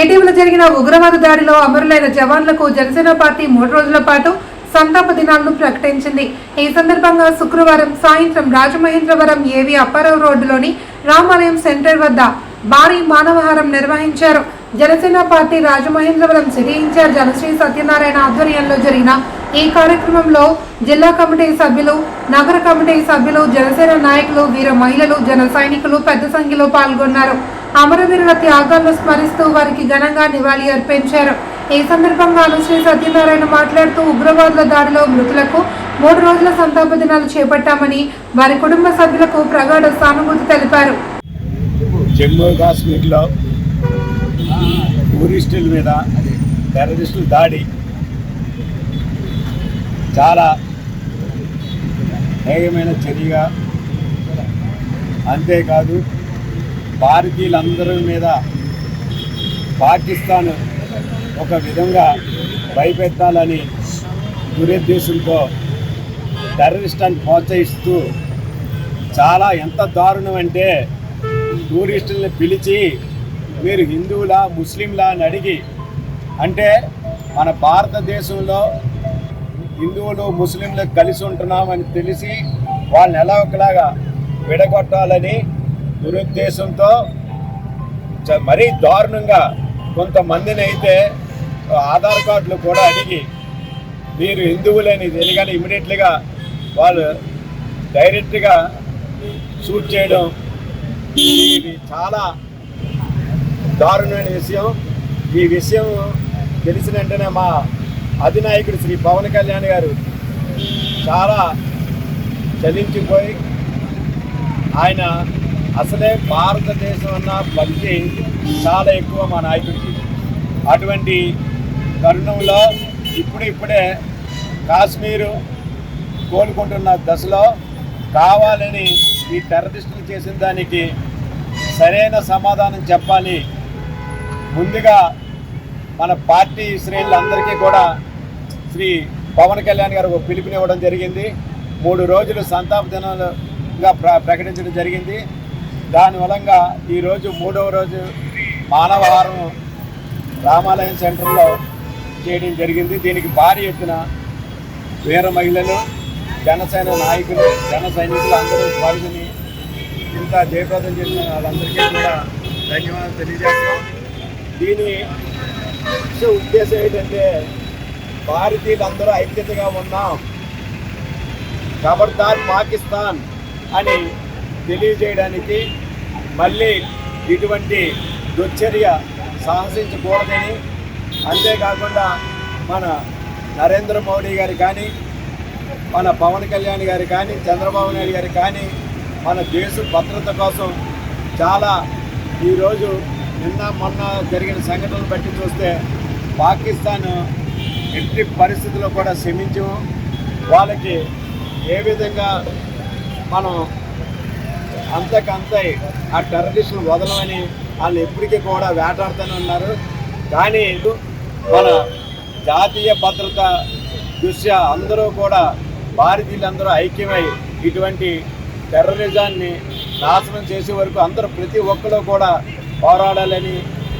ఇటీవల జరిగిన ఉగ్రవాద దాడిలో అమరులైన జవాన్లకు జనసేన పార్టీ మూడు రోజుల పాటు సంతాప దినాలను ప్రకటించింది. ఈ సందర్భంగా శుక్రవారం సాయంత్రం రాజమహేంద్రవరం ఏవి అప్పారావు రోడ్డులోని రామాలయం సెంటర్ వద్ద భారీ మానవహారం నిర్వహించారు. Janasena party Rajamahendravaram city incharge Anusri Satyanarayana ఆధ్వర్యంలో జరిగిన ఈ కార్యక్రమంలో జిల్లా కమిటీ సభ్యులు నగర కమిటీ సభ్యులు జనసేన నాయకులు వీర మహిళలు జన సైనికులు పెద్ద సంఖ్యలో పాల్గొన్నారు. అమరవీరుల త్యాగాలను స్మరిస్తూ వారికి ఘనంగా నివాళి అర్పించారు. ఈ సందర్భంగా అనుశ్రీ సత్యనారాయణ మాట్లాడుతూ ఉగ్రవాదుల దాడిలో మృతులకు మూడు రోజుల సంతాప దినాలు చేపట్టామని వారి కుటుంబ సభ్యులకు ప్రగాఢ సానుభూతి తెలిపారు. జమ్మూ కాశ్మీర్లో టూరిస్టుల మీద టెర్రరిస్టుల దాడి చాలా హేయమైన చర్యగా అంతేకాదు భారతీయులందరి మీద పాకిస్తాన్ ఒక విధంగా భయపెట్టాలని దురుద్దేశంతో టెర్రరిస్టాన్ని ప్రోత్సహిస్తూ చాలా ఎంత దారుణం అంటే టూరిస్టులను పిలిచి మీరు హిందువులా ముస్లింలా అని అడిగి అంటే మన భారతదేశంలో హిందువులు ముస్లింలు కలిసి ఉంటున్నామని తెలిసి వాళ్ళని ఎలా ఒకలాగా విడగొట్టాలని దురుద్దేశంతో చ- మరీ దారుణంగా కొంతమందిని అయితే ఆధార్ కార్డులు కూడా అడిగి మీరు హిందువులేని తెలియగానే ఇమీడియట్లీగా వాళ్ళు డైరెక్ట్గా షూట్ చేయడం ఇది చాలా దారుణమైన విషయం. ఈ విషయం తెలిసిన వెంటనే మా అధినాయకుడు శ్రీ పవన్ కళ్యాణ్ గారు చాలా చలించిపోయి ఆయన అసలే భారతదేశం అన్న భక్తి చాలా ఎక్కువ మా నాయకుడికి. అటువంటి తరుణంలో ఇప్పుడు ఇప్పుడే కాశ్మీరు కోలుకుంటున్న దశలో కావాలని ఈ టెర్రరిస్టులు చేసిన దానికి సరైన సమాధానం చెప్పాలి. ముందుగా మన పార్టీ శ్రేణులందరికీ కూడా శ్రీ పవన్ కళ్యాణ్ గారు ఒక పిలుపునివ్వడం జరిగింది. మూడు రోజులు సంతాప దినాలుగా ప్ర ప్రకటించడం జరిగింది. దాని వలంగా ఈరోజు మూడవ రోజు మానవహారం రామాలయం సెంటర్లో చేయడం జరిగింది. దీనికి భారీ ఎత్తున వీర మహిళలు జనసేన నాయకులు జన సైనికులు అందరూ పాల్గొని ఇంత జయప్రదం చేసిన వాళ్ళందరికీ కూడా ధన్యవాదాలు తెలియజేస్తున్నాం. దీని ఉద్దేశం ఏంటంటే భారతీయులందరూ ఐక్యతగా ఉన్నాం. ఖబర్దార్ పాకిస్తాన్ అని తెలియజేయడానికి మళ్ళీ ఇటువంటి దుశ్చర్య సాహసించకూడదని. అంతేకాకుండా మన నరేంద్ర మోడీ గారు కానీ మన పవన్ కళ్యాణ్ గారు కానీ చంద్రబాబు నాయుడు గారు కానీ మన దేశ భద్రత కోసం చాలా ఈరోజు నిన్న మొన్న జరిగిన సంఘటనలు బట్టి చూస్తే పాకిస్తాన్ ఎట్టి పరిస్థితుల్లో కూడా శ్రమించము. వాళ్ళకి ఏ విధంగా మనం అంతకంతే ఆ టెర్రరిస్టులు వదలమని వాళ్ళు ఎప్పటికీ కూడా వేటాడుతూనే ఉన్నారు. కానీ మన జాతీయ భద్రత దృష్ట్యా అందరూ కూడా భారతీయులందరూ ఐక్యమై ఇటువంటి టెర్రరిజాన్ని నాశనం చేసే వరకు అందరూ ప్రతి ఒక్కరూ కూడా పోరాడాలని